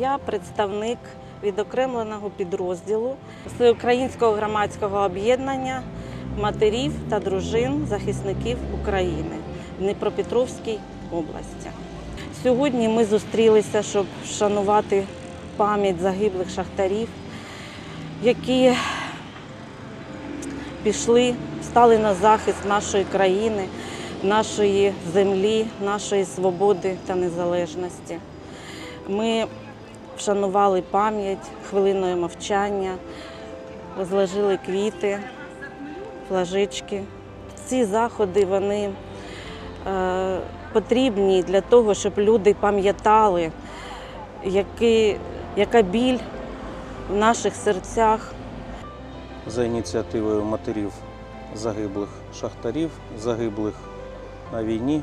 Я представник відокремленого підрозділу Всеукраїнського громадського об'єднання матерів та дружин захисників України в Дніпропетровській області. Сьогодні ми зустрілися, щоб вшанувати пам'ять загиблих шахтарів, які пішли, стали на захист нашої країни, нашої землі, нашої свободи та незалежності. Ми вшанували пам'ять хвилиною мовчання, зложили квіти, флажечки. Ці заходи вони е, потрібні для того, щоб люди пам'ятали, яка біль в наших серцях за ініціативою матерів загиблих шахтарів, загиблих на війні.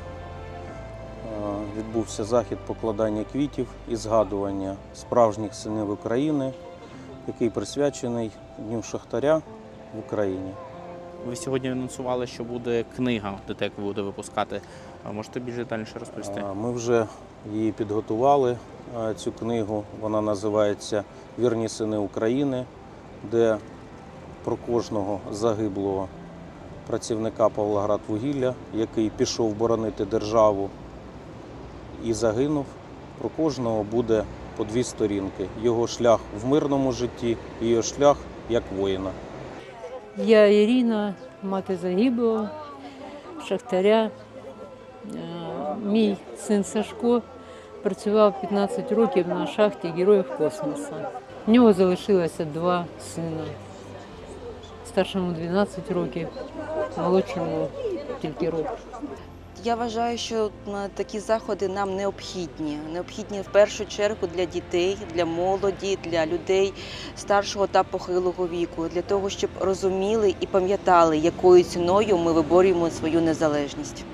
Е, Відбувся захід покладання квітів і згадування справжніх синів України, який присвячений Дню Шахтаря в Україні. Ви сьогодні анонсували, що буде книга, ДТЕК буде випускати. Можете більш детальніше розповісти? Е, Ми вже її підготували, е, цю книгу. Вона називається Вірні сини України, де про кожного загиблого працівника Павлоградвугілля, який пішов боронити державу і загинув. Про кожного буде по дві сторінки. Його шлях в мирному житті і його шлях як воїна. Я Ірина, мати загиблого, шахтаря. Е, Мій син Сашко працював 15 років на шахті Героїв космосу. В нього залишилося два сина. Старшому 12 років, молодшому тільки рок. Я вважаю, що такі заходи нам необхідні. Необхідні в першу чергу для дітей, для молоді, для людей старшого та похилого віку, для того, щоб розуміли і пам'ятали, якою ціною ми виборюємо свою незалежність.